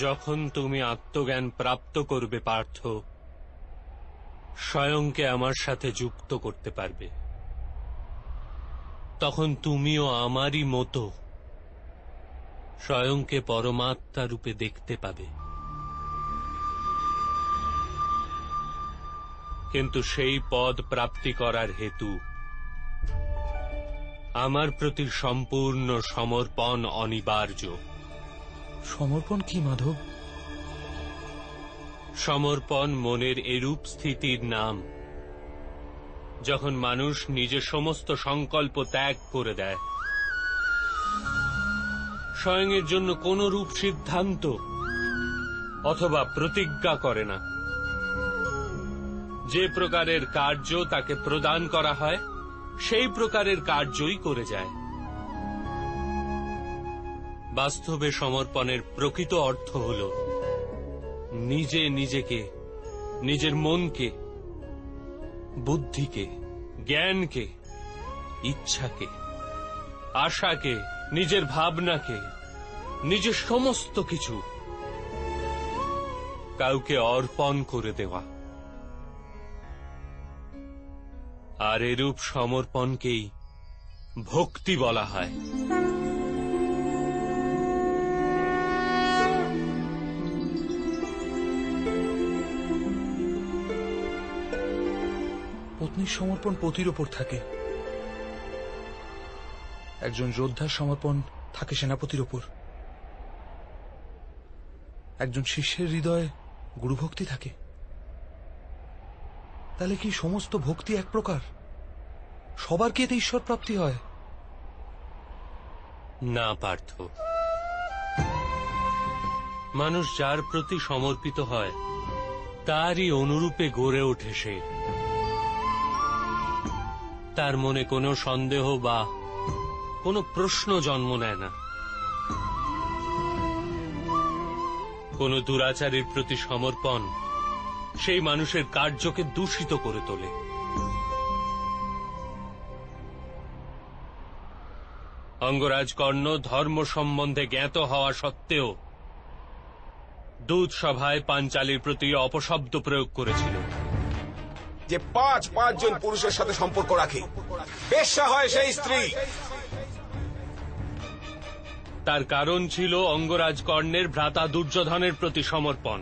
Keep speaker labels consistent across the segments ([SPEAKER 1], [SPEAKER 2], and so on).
[SPEAKER 1] যখন তুমি আত্মজ্ঞান প্রাপ্ত করবে, পার্থ, স্বয়ংকে আমার সাথে যুক্ত করতে পারবে। তখন তুমিও আমারই মতো স্বয়ংকে পরমাত্মা রূপে দেখতে পাবে। কিন্তু সেই পদ প্রাপ্তি করার হেতু আমার প্রতি সম্পূর্ণ সমর্পণ অনিবার্য।
[SPEAKER 2] সমর্পণ কি, মাধব?
[SPEAKER 1] সমর্পণ মনের এরূপ স্থিতির নাম। যখন মানুষ নিজের সমস্ত সংকল্প ত্যাগ করে দেয় স্বয়ংয়ের জন্য কোন রূপ সিদ্ধান্ত অথবা প্রতিজ্ঞা করে না। যে প্রকারের কার্য তাকে প্রদান করা হয়, সেই প্রকারের কার্যই করে যায়। বাস্তবে সমর্পণের প্রকৃত অর্থ হল নিজে নিজেকে, নিজের মনকে, বুদ্ধিকে, জ্ঞানকে, ইচ্ছাকে, আশাকে, নিজের ভাবনাকে, নিজের সমস্ত কিছু কাউকে অর্পণ করে দেওয়া। আর এরূপ সমর্পণকেই ভক্তি বলা হয়।
[SPEAKER 2] সমর্পণ পতির ওপর থাকে। একজন যোদ্ধার সমর্পণ থাকে সেনাপতির ওপর। একজন শিষ্যের হৃদয়ে গুরুভক্তি থাকে। তাহলে কি সমস্ত ভক্তি এক প্রকার? সবার কি এতে ঈশ্বর প্রাপ্তি হয়?
[SPEAKER 1] না, পার্থ। মানুষ যার প্রতি সমর্পিত হয়, তারই অনুরূপে গড়ে ওঠে সে। তার মনে কোনো সন্দেহ বা কোনো প্রশ্ন জন্ম নেয় না। কোন দুরাচারীর প্রতি সমর্পণ সেই মানুষের কার্যকে দূষিত করে তোলে। অঙ্গরাজ কর্ণ ধর্ম সম্বন্ধে জ্ঞাত হওয়া সত্ত্বেও দূত সভায় পাঞ্চালীর প্রতি অপশব্দ প্রয়োগ করেছিল।
[SPEAKER 3] যে পাঁচ পাঁচ জন পুরুষের সাথে সম্পর্ক রাখে। বেশ্যা হয় সেই স্ত্রী।
[SPEAKER 1] তার কারণ ছিল অঙ্গরাজ কর্ণের ভ্রাতা দুর্যোধনের প্রতি সমর্পণ।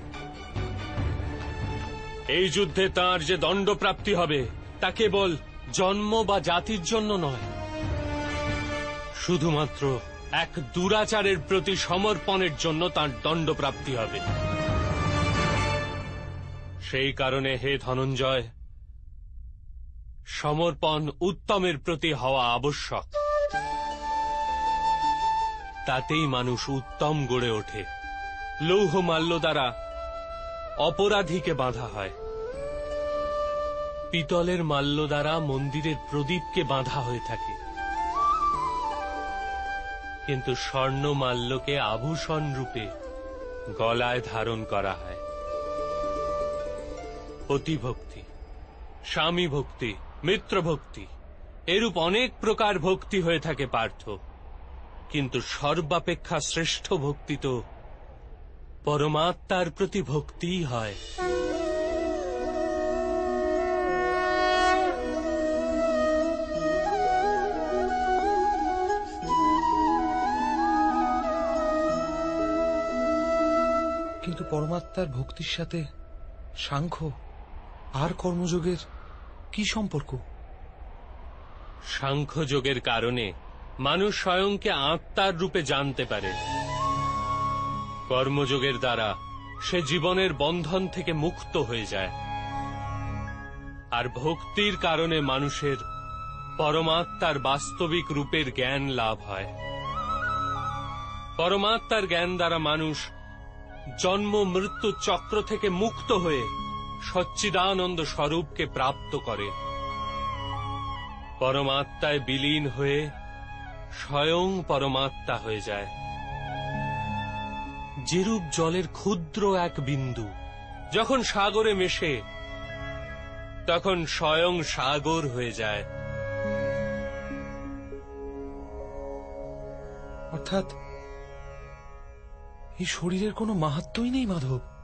[SPEAKER 1] এই যুদ্ধে তার যে দণ্ডপ্রাপ্তি হবে, তা কেবল জন্ম বা জাতির জন্য নয়। শুধুমাত্র এক দুরাচারের প্রতি সমর্পণের জন্য তার দণ্ডপ্রাপ্তি হবে। সেই কারণে হে ধনঞ্জয় সমর্পণ উত্তমের প্রতি হওয়া আবশ্যক। তাতেই মানুষ উত্তম গড়ে ওঠে। লৌহ মাল্য দ্বারা অপরাধীকে বাঁধা হয়। পিতলের মাল্য দ্বারা মন্দিরের প্রদীপকে বাঁধা হয়ে থাকে। কিন্তু স্বর্ণ মাল্যকে আভূষণ রূপে গলায় ধারণ করা হয়। অতিভক্তি স্বামী ভক্তি মিত্র ভক্তি এরূপ অনেক প্রকার ভক্তি হয়ে থাকে পার্থ। কিন্তু সর্বাপেক্ষা শ্রেষ্ঠ ভক্তি তো পরমাত্মার প্রতি ভক্তিই হয়।
[SPEAKER 2] কিন্তু পরমাত্মার ভক্তির সাথে সাংখ্য আর কর্মযোগের কি সম্পর্ক?
[SPEAKER 1] সাংখ্যযোগের কারণে মানুষ স্বয়ংকে আত্মার রূপে জানতে পারে। কর্মযোগের দ্বারা সে জীবনের বন্ধন থেকে মুক্ত হয়ে যায়। আর ভক্তির কারণে মানুষের পরমাত্মার বাস্তবিক রূপের জ্ঞান লাভ হয়। পরমাত্মার জ্ঞান দ্বারা মানুষ জন্ম, মৃত্যু, চক্র থেকে মুক্ত হয়ে সচ্চিদানন্দ স্বরূপকে প্রাপ্ত করে। পরমাত্মায় বিলীন হয়ে স্বয়ং পরমাত্মা হয়ে যায়। যেরূপ জলের ক্ষুদ্র এক বিন্দু, যখন সাগরে মেশে, তখন স্বয়ং সাগর হয়ে যায়।
[SPEAKER 2] অর্থাৎ, এই শরীরের কোনো মাহাত্মই নেই, মাধব।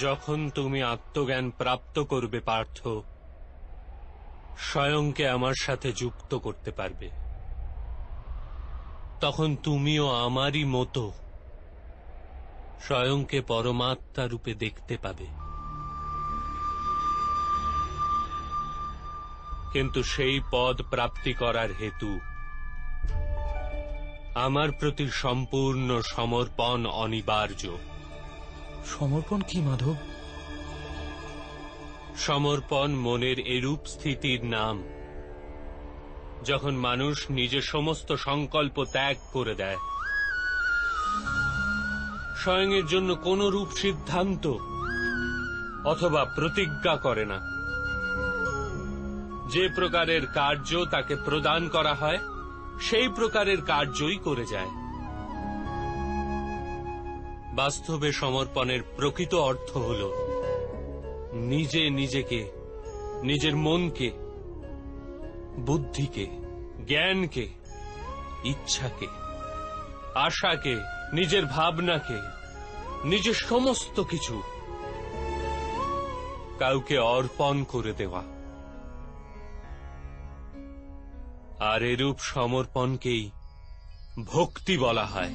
[SPEAKER 1] যখন তুমি আত্মজ্ঞান প্রাপ্ত করবে, পার্থ, স্বয়ংকে আমার সাথে যুক্ত করতে পারবে। তখন তুমিও আমারই মতো স্বয়ংকে পরমাত্মা রূপে দেখতে পাবে। কিন্তু সেই পদ প্রাপ্তি করার হেতু আমার প্রতি সম্পূর্ণ সমর্পণ অনিবার্য।
[SPEAKER 2] সমর্পণ কি, মাধব?
[SPEAKER 1] সমর্পণ মনের এরূপ স্থিতির নাম। যখন মানুষ নিজের সমস্ত সংকল্প ত্যাগ করে দেয় স্বয়ংের জন্য কোন রূপ সিদ্ধান্ত অথবা প্রতিজ্ঞা করে না। যে প্রকারের কার্য তাকে প্রদান করা হয়, সেই প্রকারের কার্যই করে যায়। বাস্তবে সমর্পণের প্রকৃত অর্থ হল নিজে নিজেকে, নিজের মনকে, বুদ্ধিকে, জ্ঞানকে, ইচ্ছাকে, আশাকে, নিজের ভাবনাকে, নিজের সমস্ত কিছু কাউকে অর্পণ করে দেওয়া। আর এরূপ সমর্পণকেই ভক্তি বলা হয়।